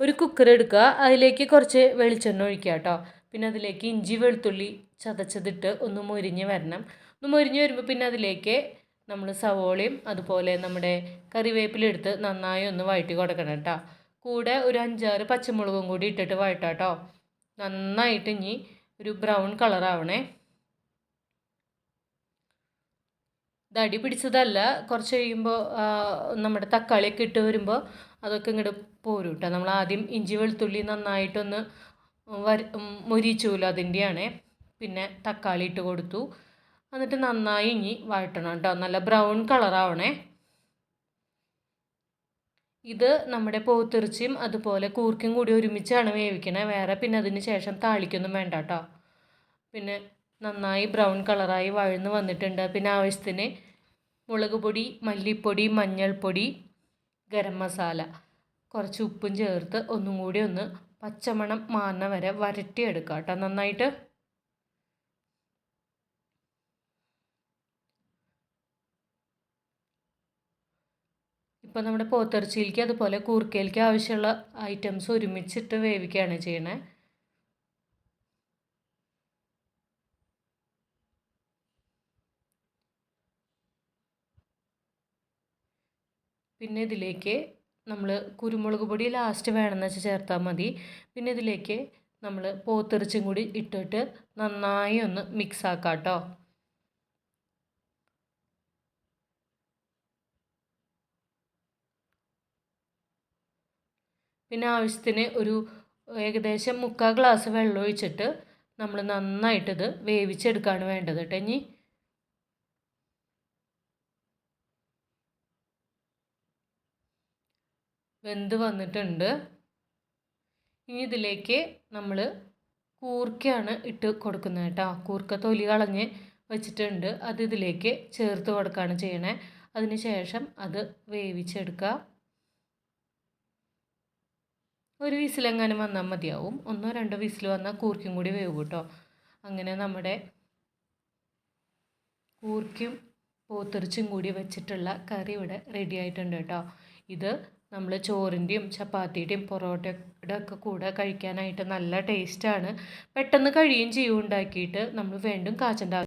ഒരു കുക്കർ എടുക്കുക. അതിലേക്ക് കുറച്ച് വെളിച്ചെണ്ണ ഒഴിക്കുക കേട്ടോ. പിന്നെ അതിലേക്ക് ഇഞ്ചി വെളുത്തുള്ളി ചതച്ചതിട്ട് ഒന്ന് മൊരിഞ്ഞ് വരണം. ഒന്ന് മൊരിഞ്ഞ് വരുമ്പോൾ പിന്നെ അതിലേക്ക് നമ്മൾ സവോളയും അതുപോലെ നമ്മുടെ കറിവേപ്പിലെടുത്ത് നന്നായി ഒന്ന് വഴറ്റി കൊടുക്കണം കേട്ടോ. കൂടെ ഒരു അഞ്ചാറ് പച്ചമുളകും കൂടി ഇട്ടിട്ട് വഴറ്റാം കേട്ടോ. നന്നായിട്ട് ഇനി ഒരു ബ്രൗൺ കളറാവണേ ഇത് അടി പിടിച്ചതല്ല. കുറച്ച് കഴിയുമ്പോൾ നമ്മുടെ തക്കാളിയൊക്കെ ഇട്ട് വരുമ്പോൾ അതൊക്കെ ഇങ്ങോട്ട് പോരും കേട്ടോ നമ്മൾ ആദ്യം ഇഞ്ചി വെളുത്തുള്ളി നന്നായിട്ടൊന്ന് വര മൊരിച്ചുല്ലോ അതിന്റെയാണ് പിന്നെ തക്കാളി ഇട്ട് കൊടുത്തു. എന്നിട്ട് നന്നായി ഇനി വഴറ്റണം കേട്ടോ. നല്ല ബ്രൗൺ കളറാവണേ. ഇത് നമ്മുടെ പോത്തിറച്ചിയും അതുപോലെ കൂർക്കും കൂടി ഒരുമിച്ചാണ് വേവിക്കണേ. വേറെ പിന്നെ അതിന് ശേഷം താളിക്കൊന്നും വേണ്ട കേട്ടോ. പിന്നെ നന്നായി ബ്രൗൺ കളറായി വഴന്ന് വന്നിട്ടുണ്ട്. പിന്നെ ആവശ്യത്തിന് മുളക് പൊടി മല്ലിപ്പൊടി മഞ്ഞൾപ്പൊടി ഗരം മസാല. കുറച്ച് ഉപ്പും ചേർത്ത് ഒന്നും കൂടി ഒന്ന് പച്ചമണം മാറുന്ന വരെ വരട്ടിയെടുക്കുക കേട്ടോ. നന്നായിട്ട്. ഇപ്പോൾ നമ്മുടെ പോത്തിറച്ചിയിലേക്ക് അതുപോലെ കൂർക്കയിലേക്ക് ആവശ്യമുള്ള ഐറ്റംസ് ഒരുമിച്ചിട്ട് വേവിക്കുകയാണ് ചെയ്യണേ. പിന്നെ ഇതിലേക്ക് നമ്മൾ കുരുമുളക് പൊടി ലാസ്റ്റ് വേണമെന്ന് വെച്ചാൽ ചേർത്താൽ മതി. പിന്നെ ഇതിലേക്ക് നമ്മൾ പോത്തിറച്ചും കൂടി ഇട്ടിട്ട് നന്നായി ഒന്ന് മിക്സ് ആക്കാം കേട്ടോ പിന്നെ ആവശ്യത്തിന് ഒരു ഏകദേശം മുക്കാൽ ഗ്ലാസ് വെള്ളം ഒഴിച്ചിട്ട് നമ്മൾ നന്നായിട്ടിത് വേവിച്ചെടുക്കുകയാണ് വേണ്ടത് കേട്ടോ ഇനി. വെന്ത് വന്നിട്ടുണ്ട്. ഇനി ഇതിലേക്ക് നമ്മൾ കൂർക്കയാണ് ഇട്ട് കൊടുക്കുന്നത് കേട്ടോ. കൂർക്ക തൊലി കളഞ്ഞ് വെച്ചിട്ടുണ്ട്. അത് ഇതിലേക്ക് ചേർത്ത് കൊടുക്കുകയാണ് ചെയ്യണേ. അതിന് ശേഷം അത് വേവിച്ചെടുക്കുക. ഒരു വിസിലെങ്ങാനും വന്നാൽ മതിയാവും. ഒന്നോ രണ്ടോ വിസിൽ വന്നാൽ കൂർക്കയും കൂടി വേവും കേട്ടോ. അങ്ങനെ നമ്മുടെ കൂർക്കയും പോത്തെറിച്ചും കൂടി വെച്ചിട്ടുള്ള കറി ഇവിടെ റെഡി ആയിട്ടുണ്ട് കേട്ടോ. ഇത് നമ്മൾ ചോറിന്റെയും ചപ്പാത്തിയുടെയും പൊറോട്ടയുടെ ഒക്കെ കൂടെ കഴിക്കാനായിട്ട് നല്ല ടേസ്റ്റാണ് പെട്ടെന്ന് കഴിയുകയും ചെയ്യും ഉണ്ടാക്കിയിട്ട് നമ്മൾ വീണ്ടും കാച്ചേണ്ട